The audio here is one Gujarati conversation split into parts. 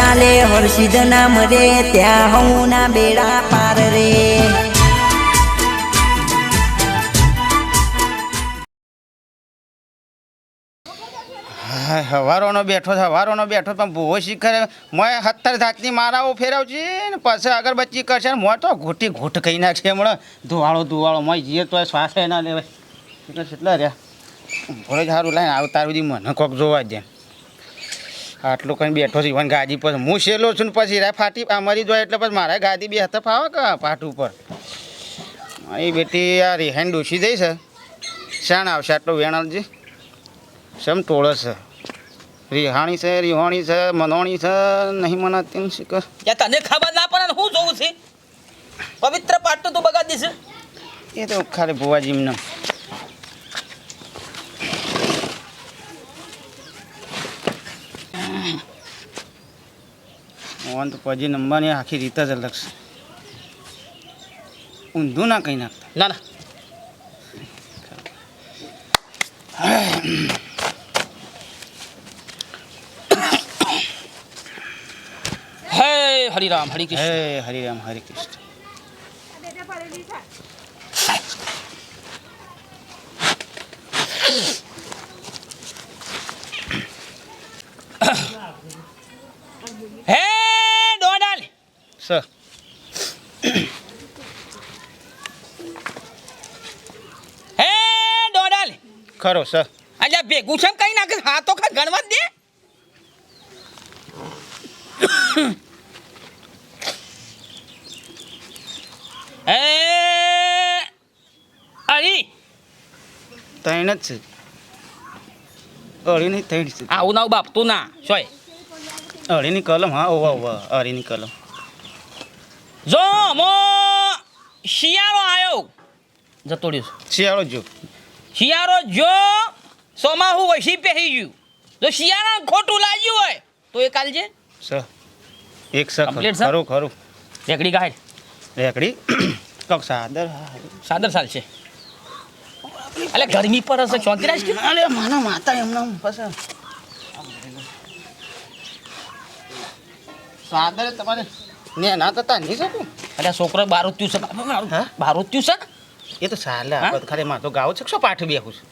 ચાલે, હર્ષિદ નામ રે, ત્યાં હું ના બેડા પાર રે. હવારોનો બેઠો છે, હવારોનો બેઠો પણ ભૂવો શીખર મોય સત્તર જાતની મારાઓ ફેરવશે ને પછી અગરબત્તી કરશે ને મોય તો ઘૂંટી ઘૂંટ કહી નાખશે હમણાં. ધુવાળો ધુવાળો મોય જઈએ તો શ્વાસ ના લેવાય. એટલે કેટલા રહ્યા ભલે સારું લાઈને આવતા બધી મને કોક જોવા દે. આટલું કંઈ બેઠો છે ઈવન ગાદી પર. હું સેલો છું ને પછી રા ફાટી આ મરી જાય એટલે પછી મારે ગાદી બે હાથે ફાવે કે પાટ ઉપર? એ બેટી આ રિહાઈન ડૂસી જઈ છે. શાણ આવશે આટલો વેણાલજી. સમ તોળસ છે? રિહાણી છે રિહોણી છે મનોણી છે નહીં મનાતી યા તને ખબર ના પડે હું જોઉં છે? પવિત્ર પાઠ તો તું બગાડી દીધું એ તો ખાલી ભુવાજી એમને ઓન તો પછી નંબરની આખી રીત જ અલગ છે. ઊંધું ના કહી નાખતા. ના ના. હે હરિરામ હરિ કૃષ્ણ. હે હરિરામ હરિ કૃષ્ણ હે દોડાલ સર હે દોડાલ ખરો સર. અલ્યા ભેગું છે કઈ નાખે હા તો ખા ગણવા દે. એ અરી ત્રણ જ છે. અળીની ત્રણ છે. આવું ના બાપ તું ના સોય. અળીની કલમ હા ઓવા ઓવા અળીની કલમ. જો મો શિયાળો આવ્યો જતો રહ્યો શિયાળો જો. શિયાળો જો સોમાહુ વસી પહેરી ગયું જો શિયાળા ખોટું લાગ્યું હોય તો એ કાલજે સ એક સર Complete, ખરું ખરું. રેકડી ગાય. રેકડી કક સાદર. સાદર સાલ છે. અલે ગરમી પર હશે ચોંતરાજ કે અલે માના માતા એમના પછી સાદર તમારે ને ના થતા નહીં શકું? અરે છોકરો બારોત્યું છે. હા? બારોત્યું છે? એ તો ચાલે હા? આપણે ખાલી માથો ગાવ છે શું પાઠ બેહું છે?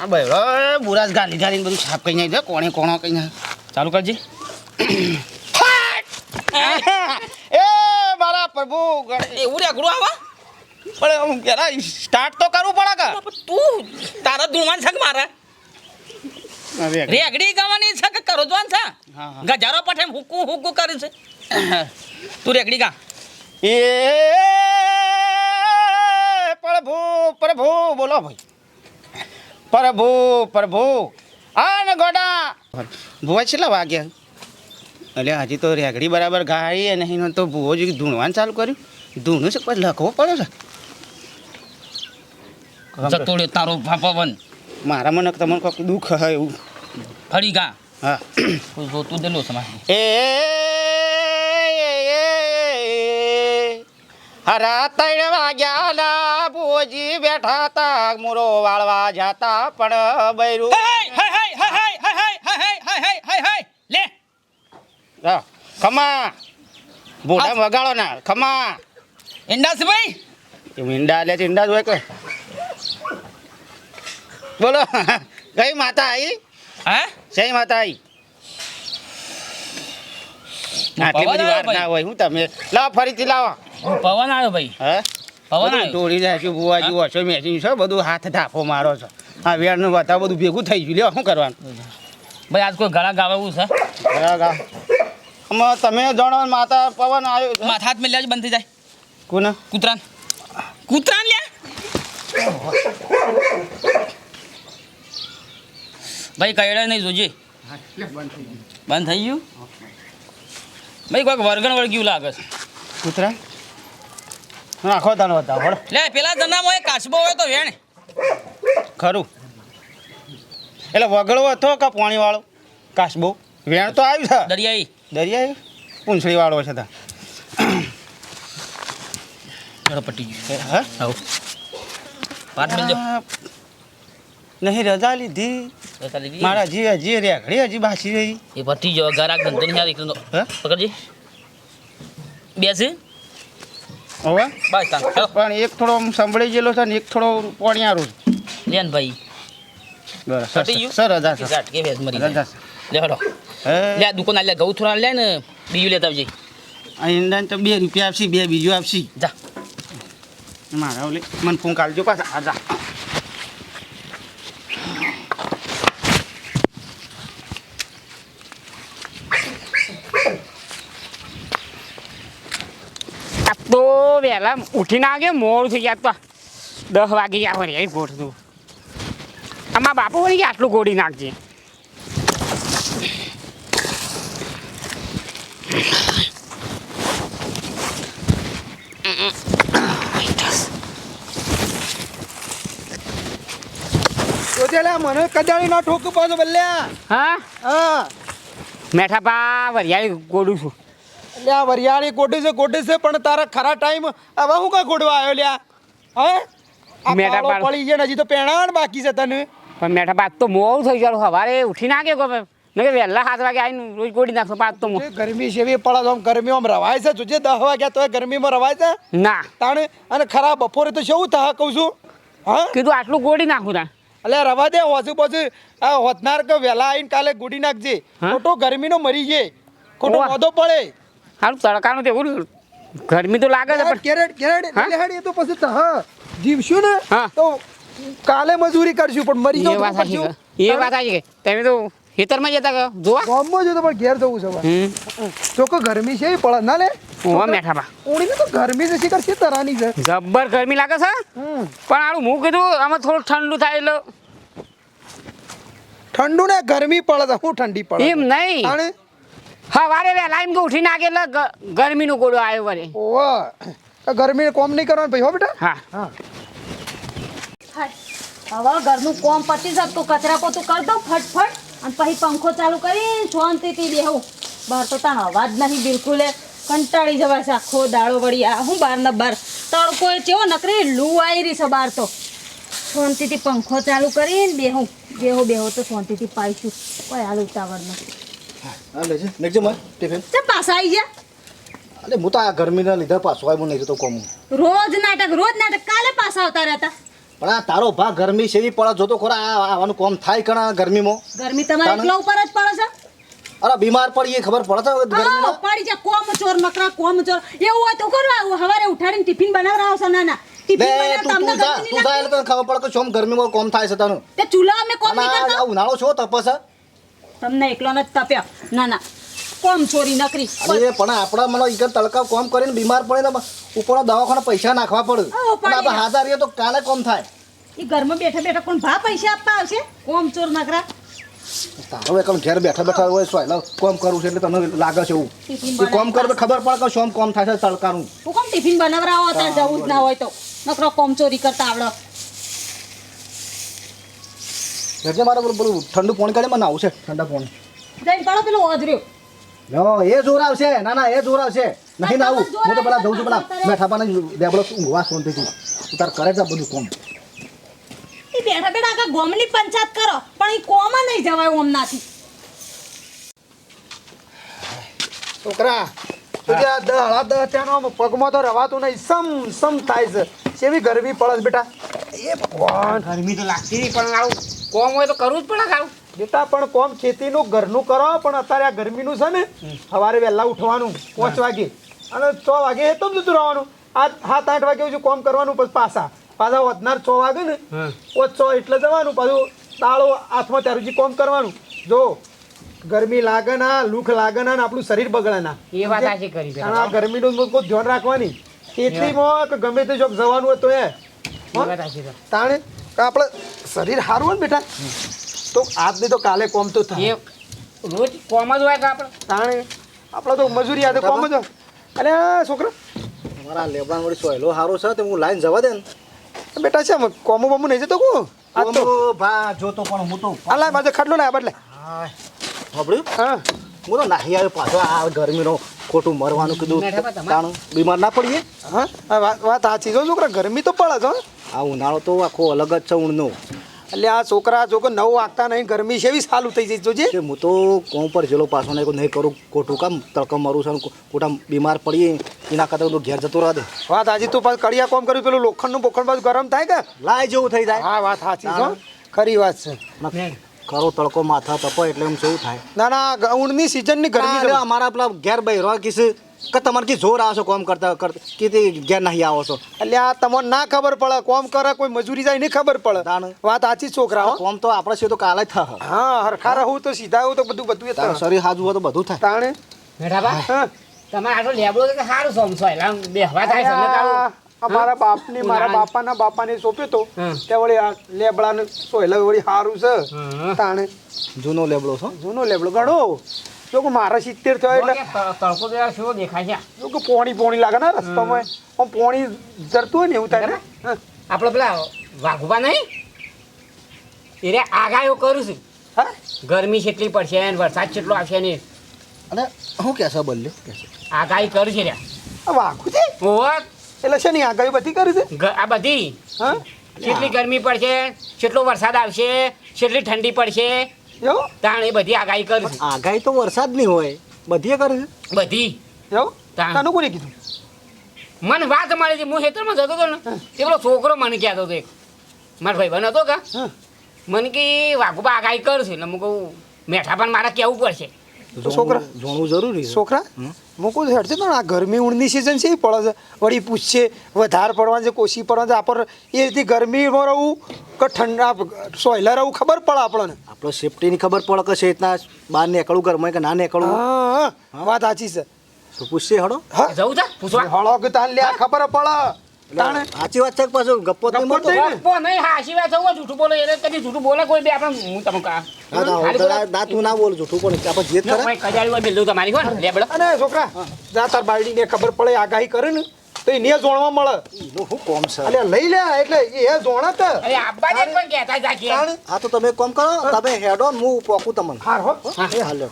આ ભાઈ બુરાજ ગાલી ગાલીને બધું સાફ કઈ નાખી દે કોણે કોણો કઈ નાખે ચાલુ કરજે. એ મારા પ્રભુ એવું ગુરુ આવા? પણ હું પેલા સ્ટાર્ટ તો કરવું પડે કા? તું તારા ધૂણવાન છે મારા? રેગડી ગાવાની છે કે કરજવાન છે? હા, હા. ગજારો પઠે હુકુ હુકુ કરે છે. તું રેગડી ગા. એ પ્રભુ પ્રભુ બોલો ભાઈ. પ્રભુ પ્રભુ આ ગોડા. ભુવા છેલ્લા વાગ્યા? એટલે હજી તો રેગડી બરાબર ગાઈ અને એનો તો ભૂવો જ ધૂણવાનું ચાલુ કર્યું. ધૂણું છે પછી લખવો પડે છે? જતો તારો પવન મારા મને તમને કોઈ દુઃખ હોય એવું. ફરી ગા. હા. જોતું દેલો સમાજ એ અરે ત્રણ વાગ્યા લાબુજી બેઠા તા મુરો વાળવા જાતા પણ બૈરું લે ખમા બોડા વગાડો ના ખમા ઇન્ડાસ ભાઈ ઈંડા લે ઈંડા હોય કોઈ બોલો ગઈ માતા આવી હા જય માતા આવી આટલી બધી વાર ના હોય હું તમે? લાવો ફરીથી લાવો. પવન આવ્યો ભાઈ. હે? પવન બધું આવ્યો. દોડી જાય છે બુવાજી ઓછો મેચિંગ છે બધું હાથ ધાફો મારો છો. આ વેરનું બતા બધું ભેગું થઈ ગયું. લ્યો શું કરવાનું? ભાઈ આજ કોઈ ગળા ગાવા એવું છે બરાબર આમાં તમે જાણો માતા પવન આવ્યો માથા હાથ મેલ્યા બંધ થઈ જાય. કોને? કૂતરાન. કૂતરાન લે. ભાઈ કઈડે નહીં જોજે. બંધ થઈ ગયું? ભાઈ કોઈક વર્ગણ વળગ્યું લાગે છે. કૂતરા? નાખો તાનો હતા વળ લે પેલા જનામાં એક કાચબો હોય તો વેણ. ખરું. એટલે વગડવો હતો કે પાણી વાળો કાસબો વેણ તો આવ્યું છે. દરિયાઈ. દરિયાઈ? પૂંછડી વાળો છે તા. પટી ગયું. હા? આવું. પાટ મેલજો નહીં રજા લીધી. રજા લીધી? મારા હજી રેઘડી હજી બાસી રહી. એ પતી જો ગરાક ધંધો નહીં આવે એકલો પકડજી. બેસી. હવે? બસ પણ એક થોડો આમ સંભળી ગયેલો છે ને એક થોડો પોણિયારું લેન ભાઈ. બરાબર? સર રજા સર. મરી રજા લે હડો લે દુકાન લે ઘઉં થોડા લે ને બીજું લેતા આવજે. અહીં તો બે રૂપિયા આપશી બે બીજું આપશી. જા. મારા ઓલી મને ફોન કાલજો પાછા. આ વહેલા ઉઠીને આગે મોડું થઈ ગયા તો દસ વાગી ગયા વળી એ ગોઠતું આમાં બાપુ વળી આટલું ગોળી નાખજે. મને કદાળી ના ઠોક પાછો બલ્યા. હા? હા. મેઠા પા વરિયાળી ગોડું છું. આ વરિયાળી ગોડી છે ગોડી છે પણ તારા ખરા ટાઈમ હવે હું કઈ ગોડવા આવ્યો લ્યા? હે? મેઠા કાળો પડી. ગયા હજી તો પેણાણ બાકી છે તને. પણ મેઠા પા તો મોડું થઈ ગયું સવારે ને વહેલા સાત વાગે આવીને રોજ ગોળી નાખતો તો ગરમી છે એવી પડે આમ ગરમીમાં રવાય છે જોજે વાગ્યા તોય ગરમીમાં રવાય છે? ના. તાણે? અને ખરા બપોરે તો શું થા કહું છું? હા? કીધું આટલું ગોળી નાખું તા એટલે રવા દે બાજુ આ હોતનાર કે વહેલા આવીને કાલે ગોડી નાખજે. ખોટો ખોટો ગરમીનો મરી જાય. ખોટો. મોદો પડે. સારું તડકાનું તો એવું ગરમી તો લાગે છે પણ કેરેટ કેરેટ? એ તો પછી હા જીવશું ને. તો કાલે મજૂરી કરશું પણ મરી વાત સાચી એ વાત સાચી કે તમે તો ખેતરમાં જતા ગયો જોવા? ગામમાં જો તો પણ ઘેર જવું છે કે ગરમી છે પડે ના લે. ઓ મેઠાબા ઓણી તો ગરમી છે શીખર છે તરાની છે. જબ્બર ગરમી લાગે છે? પણ આનું હું કીધું આમાં થોડું ઠંડુ થાય એટલે ઠંડુ ને ગરમી પડે છે હું ઠંડી પડે? એમ નહીં. સવારે વહેલા એમ કે ઉઠી નાખે એટલે ગરમીનું ગોળો આવ્યો વરે ઓ તો ગરમી કોમ નહીં કરવાનું ભાઈ હો બેટા? હા. હા. હવે ઘરનું કોમ પતી જતું કચરા પોતું કર દઉં ફટફટ અને પછી પંખો ચાલુ કરી શાંતિથી બેહું. બહાર તો તાણ અવાજ નહીં બિલકુલ કંટાળી જવાય છે આખો દાડો વળી. આ હું બહાર ને બહાર તડકો એ ચેવો નકરી લૂ આવી રહી છે બહાર તો. શાંતિથી પંખો ચાલુ કરીને બેહું. બેહો બેહો તો શાંતિથી પાઈશું કોઈ હાલ ઉતાવળ નથી. હા લેજે ટિફિન. તે પાછા આવી જા અરે હું તો આ ગરમીના લીધે પાછો આવ્યો નહીં તો કોમ. રોજ નાટક રોજ નાટક કાલે પાછા આવતા રહેતા. પણ આ તારો ભાગ ગરમી છે પડે જોતો ખરા આ આવવાનું કોમ થાય કણા ગરમીમાં? ગરમી તમારે? એકલા ઉપર જ પડે છે? અરે બીમાર પડીએ ખબર પડે તો ગરમીમાં? પડી જા કોમ ચોર નકરા કોમ ચોર. એવું હોય તો કરવા હવારે ઉઠાડીને ટિફિન બનાવરાવો છો ના ના તું જા. એટલે ખબર પડે કે ગરમીમાં કોમ થાય છે તને. તે ચૂલા અમે કોમ નહીં કરતા? ઉનાળો છો તપસ તમને એકલો ન તપ્યા. ના ના. કોમ ચોરી નકરી. અરે પણ આપણા મને ઈકર તડકા કોમ કરીને બીમાર પડે ને ઉપર દવાખાના પૈસા નાખવા પડે. પણ આપણે હાજર રહીએ તો કાલે કોમ થાય. એ ઘરમાં બેઠા બેઠા કોણ ભા પૈસા આપતા આવશે? કોમ ચોર નકરા. તારો એકમ ઘેર બેઠા બેઠા હોય સોય કોમ કરું છે એટલે તને લાગે છે એવું. કોમ કરે તો ખબર પડે કે શું કોમ થાય છે તડકાનું. હું કોમ ટિફિન બનાવરાવો હતા જવું જ ના હોય તો. નકરો કોમ ચોરી કરતા આવડો. એટલે મારે બોલું ઠંડુ પાણી કાઢે મને આવશે ઠંડા પાણી. જઈને પડો પેલું ઓધર્યો નો એ જોર આવશે. ના ના એ જોર આવશે. નહીં ના આવું હું તો પેલા જઉં છું પેલા બેઠા પાને દેબળો શું વાસ ફોન થઈ તું. તાર કરે છે બધું કોમ. એ બેઠા બેઠા આખા ગોમની પંચાયત કરો પણ એ કોમાં નહીં જવાય ઓમનાથી છોકરા તું દહ હળા દહ ત્યાંનો પગમાં તો રવાતું નહીં. સમ સમ થાય છે. ગરમી પડે બેટા? એ ભગવાન. ગરમી તો લાગતી નહીં પણ આવું કોમ હોય તો કરવું જ પડે ખાવું. બેટા પણ કોમ ખેતીનું ઘરનું કરો પણ અત્યારે આ ગરમીનું છે ને સવારે વહેલા ઉઠવાનું પાંચ વાગે. અને છ વાગે એ તમ જતું રહેવાનું. આ સાત આઠ વાગે હજુ કોમ કરવાનું પછી પાછા. પાછા વધનાર છ વાગે ને પાંચ છ એટલે જવાનું પાછું તાળો હાથમાં ત્યારે કોમ કરવાનું. જો ગરમી લાગે ના લૂખ લાગે ના આપણું શરીર બગડે ના. એ વાત આજે કરી છે. આ ગરમીનું કોઈ ધ્યાન રાખવાની. કે ગમે તે જોબ જવાનું હોય તો એ. તાણે? આપણે શરીર સારું હોય ને બેટા તો આજની તો કાલે કોમ તો થાય. રોજ કોમ જ હોય કે આપણે તાણે આપણે તો મજૂરી યાદ કોમ જ હોય. અરે છોકરા. મારા લેબડા વળી સોયલો સારો છે તો હું લાઈન જવા દે ને. બેટા છે કોમો બમો નહીં જતો કો આ તો. ભા જોતો પણ હું તો. આ લાય મારે ખાટલો લાય બદલે હાય. સાંભળ્યું હા. હું તો નાહી આવ્યો પાછો આ ગરમીનો ખોટું મરવાનું કીધું. બીમાર ના પડીએ? હા વાત આ સાચી જો છોકરા ગરમી તો પડે છે હો. આ ઉનાળો તો આખો અલગ જ છે ઊણનો એટલે આ છોકરા છોકરો નવ વાગતા નહીં ગરમી છે એવી સાલું થઈ જઈ જોજે કે હું તો કોમ પર જેલો પાછો નહીં નહીં કરું. ખોટું કામ તડકો મરું છું ખોટા બીમાર પડીએ એના કરતાં તો ઘેર જતો રહે. વાત આજે તું પાછું કડિયા કોમ કર્યું પેલું લોખંડનું બોખંડ પાછું ગરમ થાય કે? લાય જેવું થઈ જાય. હા વાત સાચી છે ખરી વાત છે. ખરો તડકો માથા તપો એટલે એમ શું થાય? ના ના ઊંડની સિઝનની ગરમી અમારા પેલા ઘેર ભાઈ રો કિસ કે તમારે કી જોર આવશો કોમ કરતા કરતા કે ઘેર નહીં આવો છો. એટલે આ તમને ના ખબર પડે કોમ કરે કોઈ મજૂરી જાય નહીં ખબર પડે. વાત આછી છોકરા કોમ તો આપણે છે તો કાલે જ હા હરખા રહું તો સીધા આવું તો બધું બધું થાય. શરીર હાજુ હોય તો બધું થાય. તાણે? મેઠાબા હા. તમે આટલો લેબડો તો સારું સમજો એટલે બેહવા થાય આ અમારા બાપની મારા બાપાના બાપાને સોંપ્યો તો. ત્યાં વળી આ લેબડાને સોયલા વળી સારું છે. તાણે? જૂનો લેબડો છો? જૂનો લેબડો ગણો. જો કે મારા સિત્તેર થયો એટલે તડકો તો શું દેખાય છે? જો કે પોણી પોણી લાગે ને રસ્તામાં. આમ પોણી જરતું હોય ને એવું થાય ને. આપણે પેલા વાઘુબા નહીં? એટલે આગાયો કરું છું. હા? ગરમી કેટલી પડશે ને વરસાદ કેટલો આવશે ને. અને હું કહેશે બોલ્યો આગાહી કરું છે આ વાઘું છે? ઓવર એટલે છે ને આગાહી બધી કરી છે? આ બધી? હા? કેટલી ગરમી પડશે કેટલો વરસાદ આવશે કેટલી ઠંડી પડશે એવું? તાણ એ બધી આગાહી કરું આગાહી તો વરસાદ નહીં હોય. બધી કરે છે? બધી. એવું? તાનું કોને કીધું? મને વાત મળે છે. હું હેતરમાં જતો હતો ને તે પેલો છોકરો મને કહેતો હતો એક. મારો ભાઈ બન હતો કા. મને કે વાઘુબા આગાહી કરશે એટલે હું કહું મેઠા પણ મારે કહેવું પડશે. છોકરા જોણવું જરૂરી છે. છોકરા મૂકું તો હેડશે પણ આ ગરમી ઊંડની સિઝન છે એ પડે છે. વળી પૂછશે વધારે પડવાનું છે કોશી પડવાનું છે આપણે એ રીતે ગરમીમાં રહું કે ઠંડા સોયલા રહું ખબર પડે આપણને. આપણે સેફટીની ખબર પડે કે છે રીતના બહાર નીકળવું ઘરમાં કે ના નીકળવું? હા હા, વાત સાચી છે. તો પૂછશે હળો હા. જવું છે પૂછવા. હળો કે તાન લે આ ખબર પડે. સાચી વાત છે કે પાછું ગપ્પો તો ગપ્પો નહીં. વાત જવું જૂઠું બોલો એટલે કદી જૂઠું બોલે કોઈ બે આપણે હું કા ના, તું ના બોલ જૂઠું આપણે કરે? હોય બિલ્લું તમારી હોય ને અને છોકરા જા તાર બાયડીને ખબર પડે આગાહી કરે ને તો એને જોણવા મળે. શું કોમ છે? એટલે લઈ લે એટલે એ જોણા તો. અરે પણ કહેતા હા તો તમે કોમ કરો તમે હેડો હું પોકું તમને. હાર હો. એ હાલ્યો.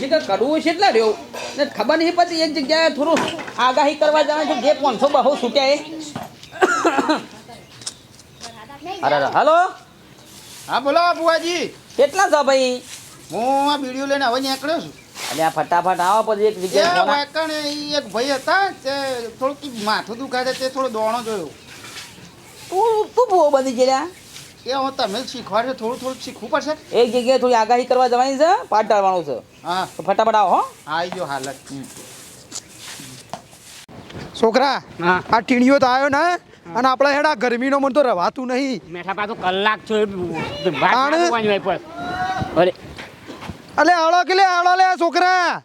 આજે તો કરવું છે એટલે રહ્યું. ને ખબર નહીં પછી એક જગ્યાએ થોડું આગાહી કરવા જવાનું છે જે પાંચસો બહુ છૂટ્યા એ. અરે હલો. હા બોલો બુવાજી કેટલા છો ભાઈ? હું આ વીડિયો લઈને હવે નીકળ્યો છું. અને આ ફટાફટ આવો પછી એક જગ્યાએ એક ભાઈ હતા તે થોડુંક માથું દુખાય છે તે થોડો દોણો જોયો. તું તું બહુ બધી ગયા એ હું તમે શીખવાડશો થોડું થોડું શીખવું પડશે. એક જગ્યાએ થોડી આગાહી કરવા જવાની છે પાઠ ટાળવાનું છે. હા. તો ફટાફટ આવો હો. આવી ગયો હાલત છોકરા આ ટીણીઓ તો આવ્યો ને અને આપણે હેડા ગરમીનો મન તો રવાતું નહીં. મેઠા પાછો કલાક છો અરે. અલે આળો કે લે આળો લે છોકરા.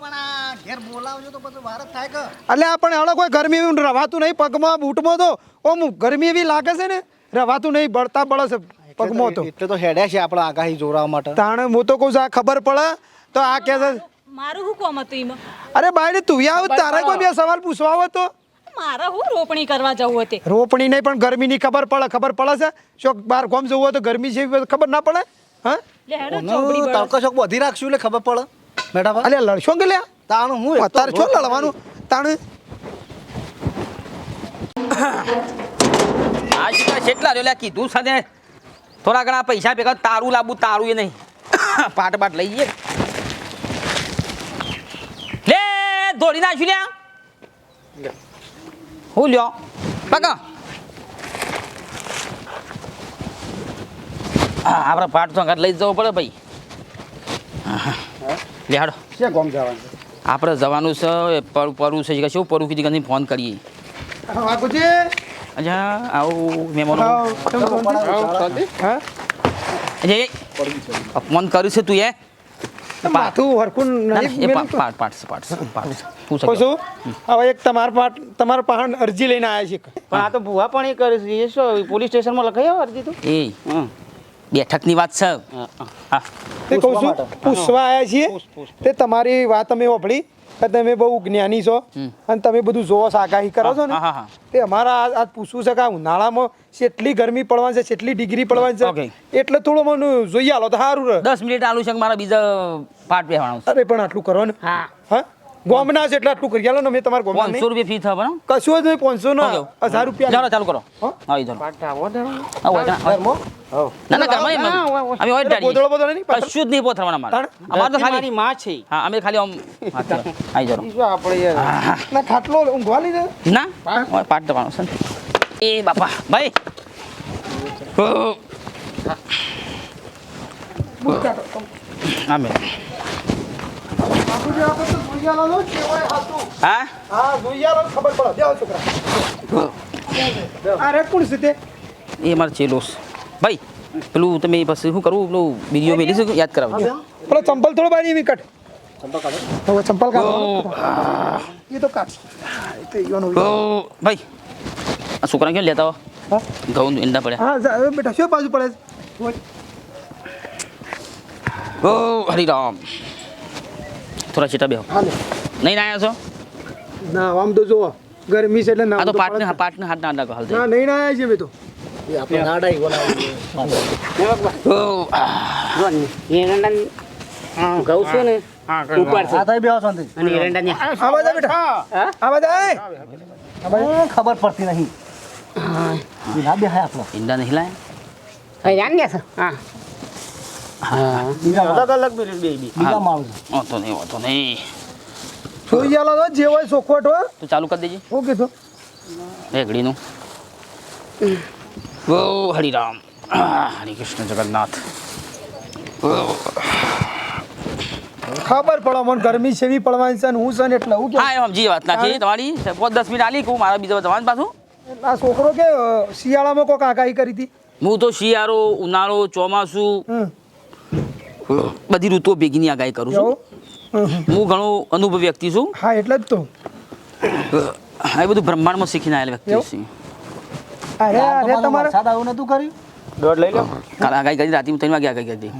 પણ આ ઘેર બોલાવજો તો પછી વાર જ થાય કે. એટલે આપણે કોઈ ગરમી રવાતું નહીં પગમાં બૂટમાં તો. ઓમ ગરમી એવી લાગે છે ને રવાતું નહીં બળતા બળે છે પગમાં તો એટલે તો હેડે છે આપણે આગાહી જોરાવા માટે. તાણે હું તો કહું છું આ ખબર પડે? તો આ કે મારું હું કોમ હતું એમાં? અરે બાયડી તું આવ તારે કોઈ બે સવાલ પૂછવા આવો તો. મારા હું રોપણી કરવા જવું હતી? રોપણી નહીં પણ ગરમીની ખબર પડે ખબર પડે છે. શોક બહાર ગામ જવું હોય તો ગરમી છે ખબર ના પડે? હા? લે હેડો તડકો શોક બધી રાખશું એટલે ખબર પડે. મેડમ અલે લડશો કે લ્યા? તાણું હું અત્યારે છો લડવાનું? તાણે? આજ કેટલા રહ્યો લ્યા? કીધું સાથે થોડા ઘણા પૈસા ભેગા તારું લાવું તારું એ નહીં. પાટ પાટ લઈ જઈએ લે દોડી નાખ્યું લ્યા. હું લ્યો. પકા હા આપણે પાટ તો લઈ જવો પડે ભાઈ. લે હાડો છે જવાનું આપણે જવાનું છે પરું છે શું પરું કીધી ફોન કરીએ. અચ્છા આવું મહેમાનો હા અજય ફોન કર્યું છે તું એ માથું હરખું નહીં પાટ પાટ પાટ પાટ શું છું હવે એક તમાર પાટ તમારા પાહણ અરજી લઈને આવ્યા છે પણ આ તો ભૂવા પણ એ કરે છે એ શું પોલીસ સ્ટેશનમાં લખાયો અરજી તો એ બેઠકની વાત છે. તે કહું છું પૂછવા આવ્યા છીએ. તે તમારી વાત અમે સાંભળી કે તમે બહુ જ્ઞાની છો અને તમે બધું જોવો છો આગાહી કરો છો ને? હા, હા, હા. તે અમારા આ આ પૂછવું છે કે આ ઉનાળામાં કેટલી ગરમી પડવાની છે કેટલી ડિગ્રી પડવાની છે એટલે થોડું મને જોઈએ હાલો તો સારું રહે. દસ મિનિટ આલુ છે મારા બીજા પાઠ બેહવાનું અરે પણ આટલું કરો ને. હા. હા? ગોમના છે એટલે આટલું કરી આલો ને મેં તમારા ગોમના નહીં. રૂપિયા ફી થા બરાબર કશું જ નહીં પાંચસો ના ઓકે. હજાર રૂપિયા ચાલો ચાલુ કરો. હા? ઈ ચાલો. પાટા આવો તો. આવો, આવો. ના ના એમ. અમે ઓય ડાડી બોદળો બોદળો નહીં. કશું જ નહીં પોથરવાના માર અમાર તો ખાલી મારી માં છે. હા અમે ખાલી આમ. આઈ જાઓ ઈ શું આપણે યાર. ના ખાટલો ઊંઘવા લીધે ના? પાટ દવાનો છે એ બાપા ભાઈ. ઓ. આમે બાપુજી આપણે તો જોઈ આલો ને કેવાય હાચું. હા? હા જોઈ આલો ને ખબર પડે છોકરા આ કોણ છે એ મારે ચેલો ભાઈ પેલું તમે પછી શું કરવું પેલું વીડિયો મેલી શું યાદ કરાવજો. પેલો ચંપલ થોડો બારી એવી કટ. ચંપલ કાઢો. કાઢ. એ તો ભાઈ આ છોકરા કેમ લેતા હો? ઘઉં ઈંડા પડ્યા હા બેટા શું બાજુ પડે? ઓ હરિરામ. થોડા ચેટા બેહો. નહીં ના આવ્યા છો? ના આમ તો જોવો ગરમી છે એટલે ના આ તો પાટને. પાટને હાથ ના નાખો હાલ ના નહીં ના આવ્યા છે બે તો. એ આપણે નાડાઈ બોલાવી ઓ આ. છે ને ઉપર છે આ થઈ બેહો શાંતિ. અને એરંડા ને આ બધા બેટા આ બધા એ. એ ખબર પડતી નહીં. ના બેહાય આપણો. ઈંડા નહીં લાયા જાણ ગયા છે? હા. હા. બીજા અલગ મિનિટ બે બી. બીજા માણસ વાંધો નહીં વાંધો નહીં. જોઈ આલો તો જે હોય ચોખવટ હોય તું ચાલુ કરી દેજે. હું કીધું? રેગડીનું. ઓ હરિરામ. હરે કૃષ્ણ જગન્નાથ. ખબર પડો મને ગરમી છે એવી પડવાની છે ને હું છે ને એટલે હું હા એમ વાત નથી તમારી પાંચ દસ મિનિટ આલી કહું મારા બીજા જવાનું પાછું? આ છોકરો કે શિયાળામાં કોઈ આગાહી કરી હતી? હું તો શિયાળો ઉનાળો ચોમાસું બધી ઋતુઓ ભેગીની આગાહી કરું છું. હું ઘણો અનુભવ વ્યક્તિ છું. હા એટલે જ તો. એ બધું બ્રહ્માંડમાં શીખીને આવેલ વ્યક્તિ? છું અરે અરે તમારે વરસાદ આવું નતું કર્યું? દોઢ લઈ લો. કાલે આગાહી કરી રાતે ત્રણ વાગે આગાહી કરી હતી.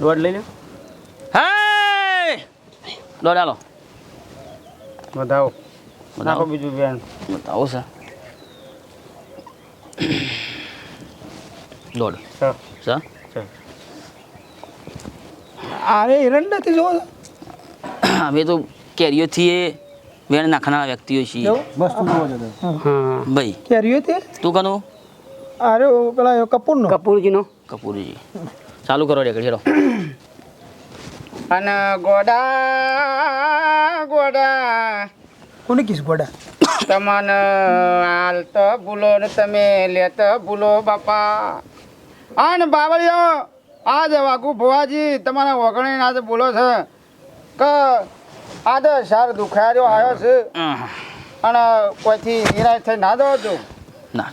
દોઢ લઈ લો. હે દોડ હાલો વધાવો. બતાવો બીજું બેન. બતાવો સર. દોડ સર સર? અરે એરંડ નથી જોવો અમે તો કેરીઓથી એ વેણ નાખનારા વ્યક્તિઓ છીએ. વસ્તુ જોવો છો હા. ભાઈ કેરીઓ તે? તું કનો? અરે પેલા કપૂરનો. કપૂરજીનો. કપૂરજી. ચાલુ કરો રેકડી હેડો અને ગોડા ગોડા. કોને કીસ ગોડા? તમને હાલ તો ભૂલો ને તમે લેત ભૂલો બાપા. આને બાવળીઓ જ વાગુ ભુવાજી તમારા વગણે આજે બોલો છે. કે આજે સાર દુખાર્યો આવ્યો છે. અને કોઈથી નિરાશ થઈ ના દો છો? ના.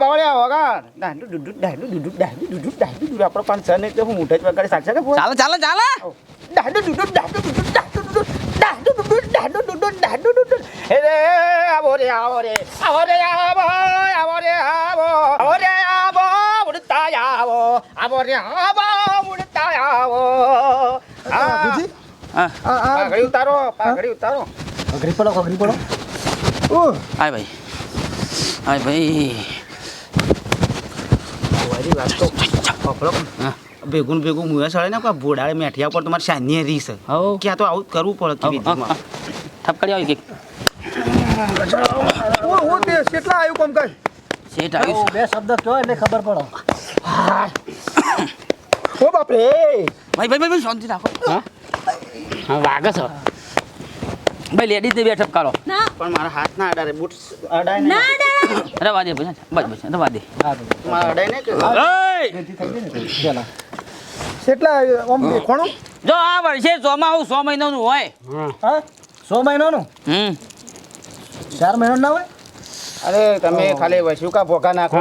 બાવળિયા વગાડ. ડાંડુ ડુડુ ડાંડુ ડુડુ ડાંડુ ડુડુ ડાંડુ ડુડુ આપણો પાંચ છ ને હું મોઢે જ વગાડી સાચા કે? ચાલો ચાલો ચાલો. ડાંડુ ડુડુ ડાંડુ ડુડુ ડાંડુ ડુડુ ડાંડુ ડુડુ ડાંડુ ડુડુ ડાંડુ ડુડુ હે રે આવો રે આવો રે આવો રે. આવો આવો રે આવો આવો રે આવો. ઉડતા આવો આવો રે આવો ઉડતા આવો હા. પાઘડી ઉતારો પાઘડી ઉતારો. અઘરી પડો અઘરી પડો. ઓ. આય ભાઈ. આય ભાઈ. હા. ભેગું ભેગું મુએ સળે ને કોઈ ભોડાળે મેઠિયા પર તમારે સાની રીસ હવ. ક્યાં તો આવું કરવું પડે કેવી રીતમાં. થપકડી આવી કે ઓ ઓ તે કેટલા આવ્યું કામકાજ સેટ આવ્યું બે શબ્દ કયો એટલે ખબર પડો. ઓ બાપરે. ભાઈ ભાઈ ભાઈ ભાઈ શાંતિ રાખો. હા? હા? વાગે છે. ભાઈ લેડીઝ ને બે ઠપકારો. પણ મારા હાથ ના અડારે બૂટ અડાય ને ના ના. રવા દે બસ બસ રવા દે. તો મારા અડાય ને કે? કેટલા ઓમ દેખોણું? જો આ વર્ષે હું સો મહિનાનું હોય. હા? સો મહિનાનું? હમ. ચાર મહિનાનું ના હોય? અરે તમે ખાલી વૈશુકા ભોગા નાખો.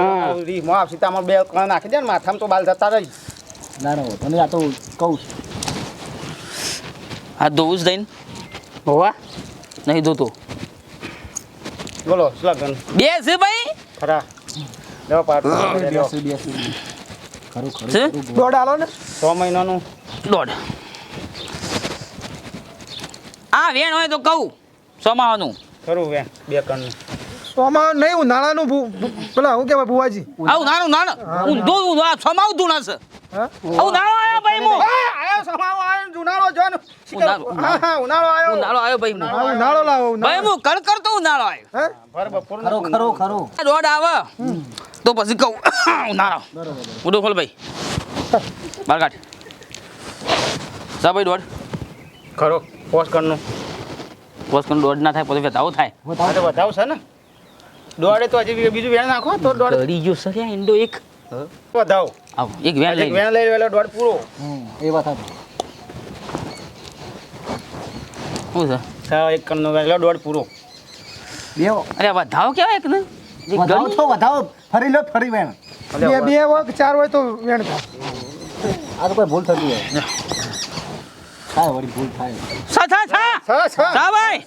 રીમો આપસી તમારે બે કણ નાખી દે ને માથામાં તો બાલ જતા રહી. ના ના તને આ તો કહું છું. આ ધોવું જ દઈને? હોવા? નહીં ધોતો. બોલો સ્લગન બે છે ભાઈ. ખરા. લેવો પાટ લેવો. બેસી બેસી. ખરું ખરું. દોઢ આલો ને. છ મહિનાનું. દોઢ આ વેણ હોય તો કહું. સમાવાનું ખરું વેણ બે કણનું. સોમાં નહીં ઉનાળાનું પેલા શું કહેવાય ભુવાજી? આવું નાનું નાનું. ઊંધું ઊંધું આ સોમાવું ધૂણા છે હા? આ ઉનાળો આવ્યો ભાઈ હું. આયો સમાવો આયો ઉનાળો જો હા હા ઉનાળો આયો. ઉનાળો આવ્યો ભાઈ હું. ઉનાળો લાવો ભાઈ ઉનાળો હું કર કરતો ઉનાળો આવ્યો ભર બપોરનો ખરો ખરો ખરો. દોડ આવે. તો પછી કહું ઉનાળો ઉડો ખોલ ભાઈ. બાર કાઢ. સા ભાઈ દોડ. ખરો પોસ્ટ કરનું. પોસ્ટ કરનું દોડ ના થાય પછી વધાવો થાય. આ વધાવ છે ને. દોડે તો હજી બીજું વેણ નાખો તો દોડે. કરી ગયો સર એન્ડો એક. વધાવો. આવો એક વેણ લઈ વેણ લઈ વેલો દોડ પૂરો. એ વાત હતી શું સર છ એક કણનો વેલો દોડ પૂરો. બે અરે વધાવો કેવાય એક ને? વધાવો તો વધાવો ફરી લો ફરી વેણ. બે બે હોય ચાર હોય તો વેણ થાય. આ તો કોઈ ભૂલ થતી હોય. થાય વળી ભૂલ થાય. સા સા સા! છ છ સા ભાઈ!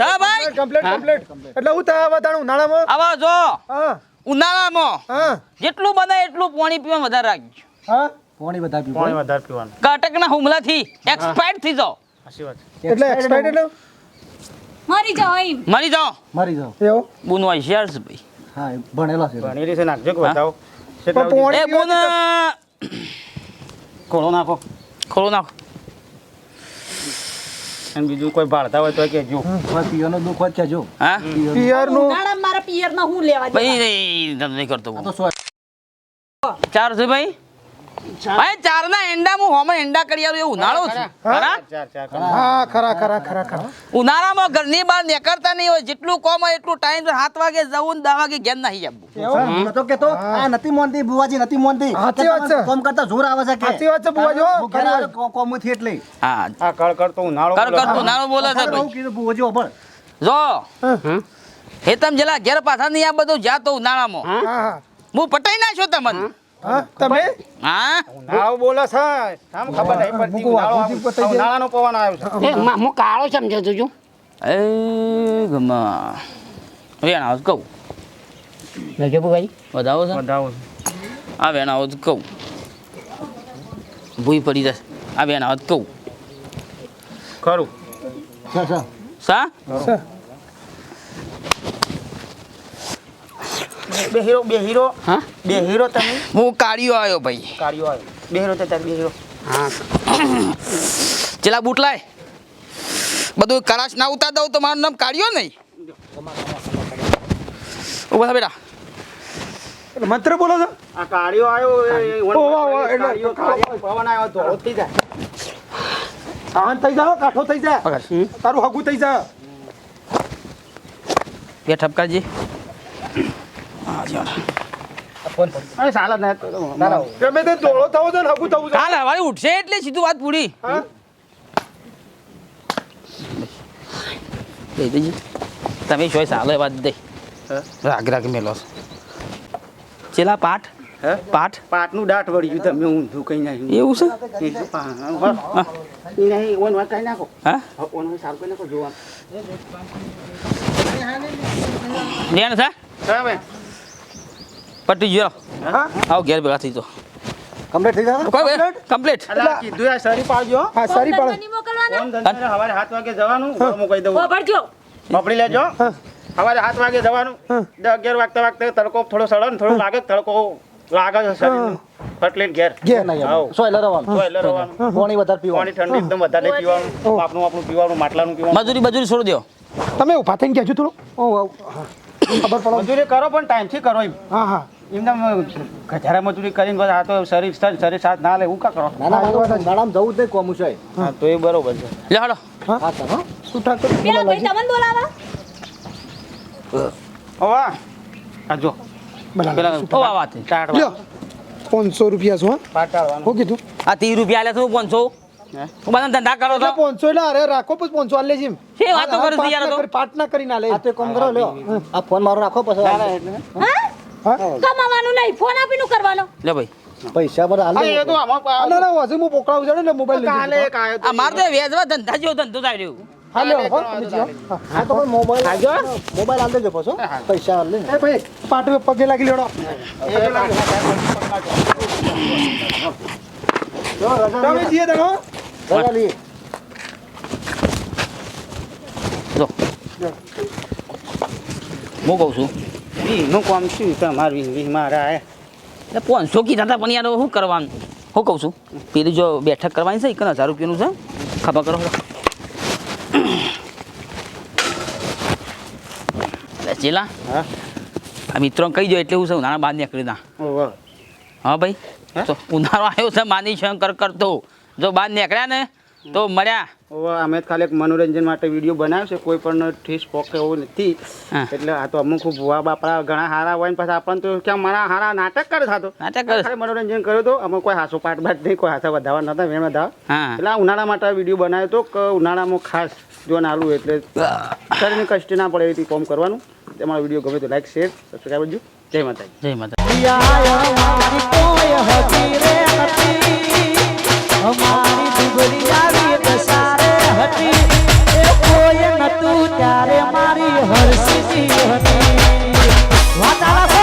સા ભાઈ! કમ્પ્લીટ કમ્પ્લીટ એટલે હું થાય વધારે ઉનાળામાં? આવો જો! ઉનાળામાં જેટલું બને એટલું પાણી પીવા વધારે રાખજો. હા? પાણી બધા પીવું. પાણી વધારે પીવાનું. કટકના હુમલાથી એક્સપાયર થઈ જાઓ. સાચી વાત. એટલે એક્સપાયર્ડ એટલે? મરી જાઓ એમ. મરી જાઓ. મરી જાઓ. એવું? બુનો હોશિયાર છે ભાઈ. હા એ છે. ભણી રીતે નાખજો કે હા? વધાવ પણ પોણી એ બુન? કોળો નાખો. ખોલો નાખો. અને બીજું કોઈ ભાળતા હોય તો કેજો પિયર પીવાનો દુઃખ હોય કેજો હા? પિયરનું નું મારા પિયરમાં હું લેવા દે ભાઈ નહીં, કરતો આ હું. તો સો ચાર છે ભાઈ? ભાઈ ચાર ના એંડા હું હોમે એંડા કરી આલું ઉનાળો છું. ખરા. ચાર ચાર હા ખરા ખરા ખરા ખરા. ઉનાળામાં ઘરની બહાર નીકળતા નહીં હોય જેટલું કોમ હોય એટલું ટાઈમ સાત વાગે જવું ને દસ વાગે ઘેર નહીં આવવું હું. તો કેતો આ નથી મોનતી બુવાજી નથી મોનતી સાચી વાત છે. કોમ કરતા જોર આવે છે કે સાચી વાત છે બુવાજી, કોમથી એટલે. હા. આ કળ કળ તો ઉનાળો. કર તું ઉનાળો બોલે છે ભાઈ. કીધું બુવાજી ઓબળ જો હે. તમ જેલા ઘેર પાછા નહીં આ બધું જાતો ઉનાળામાં. હા? હા હું. પટાઈ નાખ્યો તમને. તમે? હા? ઉનાળો બોલે છે આમ ખબર નહીં પડતી. ઉનાળાનો પવન આવ્યો છે. હું કાળો સમજો તું એ ગમા. વેણ આવ કહું. લજો ભાઈ વધાવો છે? વધાવો આ વેણ આવો કહું. ભૂઈ પડી જશે. આ વેણ આવો કહું. ખરું. સા. સા? સા. બે હીરો બે હીરો હા? બે હીરો તમે? હું કાળિયો આવ્યો ભાઈ. કાળિયો આવ્યો. બે હીરો તે તાર બે હીરો ચેલા બૂટ લાય બધું કરાશ ના ઉતાર દઉં તો મારું નામ કાઢ્યો નહીં? ઊભા બેટા. મંત્ર બોલો છો? આ કાળિયો આવ્યો પવન આવ્યો તો થઈ જાય. શાંત થઈ જાઓ કાઠો થઈ જાય તારું હગું થઈ જાય બે ઠપકાજી ઉઠશે એટલે સીધું વાત પૂરી હા. તમે શું સાલો વાત દે હા? રાગ રાગ મેલો છો. ચેલા પાઠ હે? પાઠ? પાટનું દાંત વળી ગયું તમે ઊંધું કઈ નાખ્યું એવું છે. નહીં ઓન વાત કઈ નાખો. હા? ઓન સારું કઈ નાખો જોવાનું. લેણ ભાઈ. પટી ગયો. હા? આવો ઘેર ભેગા થઈ તો કમ્પ્લીટ થઈ જાય કોઈ ભાઈ કમ્પ્લીટ એટલે આ કીધું આ સરી પાડજો. હા સારી પાડે. નહીં મોકલવાના? સવારે સાત વાગે જવાનું હું. કહી દઉં. વાપરજો પકડી લેજો. સવારે સાત વાગે જવાનું. દસ અગિયાર વાગતા વાગતા તડકો થોડો સડો ને થોડો લાગે તડકો લાગે છે શરીર ફટલીને ઘેર. ઘેર. નહીં આવો. સોઈલર રવાનું. સોઈલર રવાનું. પાણી વધારે પાણી ઠંડી એકદમ વધારે નહીં પીવાનું આપણું આપણું પીવાનું માટલાનું પીવાનું. મજૂરી મજૂરી છોડી દો. તમે ઊભા થઈને કહેજો થોડું. ઓ ઓ, ખબર પડો મજૂરી કરો પણ ટાઈમથી કરો એમ. હા હા. એમને ગધારા મજૂરી કરીને બસ આ તો શરીર શરીર સાથ ના લે હું કા કરો? ના ના આ તો ઉનાળામાં જવું જ નહીં કોમું છે હા તો એ બરોબર છે. લે હાડો હા સર હા. શું ઠાકોર પેલા ભાઈ તમને બોલાવા? આ જો. પાંચસો રૂપિયા શું હું? કીધું. આ ત્રીસ રૂપિયા આલે તું પાંચસો. બધા ધંધા કરો તો પાંચસો એટલે અરે રાખો પછી પાંચસો આલે છે એમ. વાતો હા, કરું યાર પાટના તો? કરી- કરીને આલે. આ તો કોમ કરો લ્યો. આ ફોન મારો રાખો પછી. હા? કમાવાનું નહીં ફોન આપીનું કરવાનો? લે ભાઈ. પૈસા પર હાલ એ તો આમાં ના ના હજી હું પોકળાવું છું ને મોબાઈલ લઈ કાલે જજો. એક આયો આ મારે તો વેચવા ધંધા જેવો ધંધો થાય રહ્યો. હા લ્યો હો તો મોબાઈલ મોબાઈલ મોબાઈલ હાલ દેજો પછી પૈસા હાલ લે. એ ભાઈ પાટે પગે લાગી લેડો. તમે જીએ દેખો રજા લઈએ. જો. હું કહું છું વીનું કામ શું તમારું મારા એટલે પાંચસો કીધા હતા પણ યાર શું કરવાનું? હું કહું છું? પેલી જો બેઠક કરવાની છે એક હજાર રૂપિયાનું છે? ખબર કરો ચેલા. હા? આ મિત્રો કહી દો એટલે હું છે ઉનાળા બહાર નીકળી ના હા ભાઈ? ઉનાળો આવ્યો છે માની શંકર કરતો. જો બહાર નીકળ્યા ને તો મળ્યા ઓહો અમે ખાલી એક મનોરંજન માટે વીડિયો બનાવ્યો છે કોઈ પણ ઠીસ પોક એવું નથી. એટલે આ તો અમુક ભુવા બાપડા ઘણા હારા હોય ને પછી આપણને તો ક્યાં મારા હારા નાટક કરે થતો નાટક કરે. મનોરંજન કર્યો તો અમે કોઈ હાસો પાઠ બાટ નહીં કોઈ હાથા વધારવા નતા વેણ વધારવા એટલે આ ઉનાળા માટે વીડિયો બનાવ્યો તો કે ઉનાળામાં ખાસ જો નાલું એટલે શરીરને કષ્ટ ના પડે એવી કોમ કરવાનું. તમારો વીડિયો ગમે તો લાઈક શેર સબસ્ક્રાઈબ કરજો. જય માતા જય માતા અમારી ડુગરી આવી દસારે હતી. એ કોઈ નતું ત્યારે મારી હરસીજી હતી. વાતાવરણ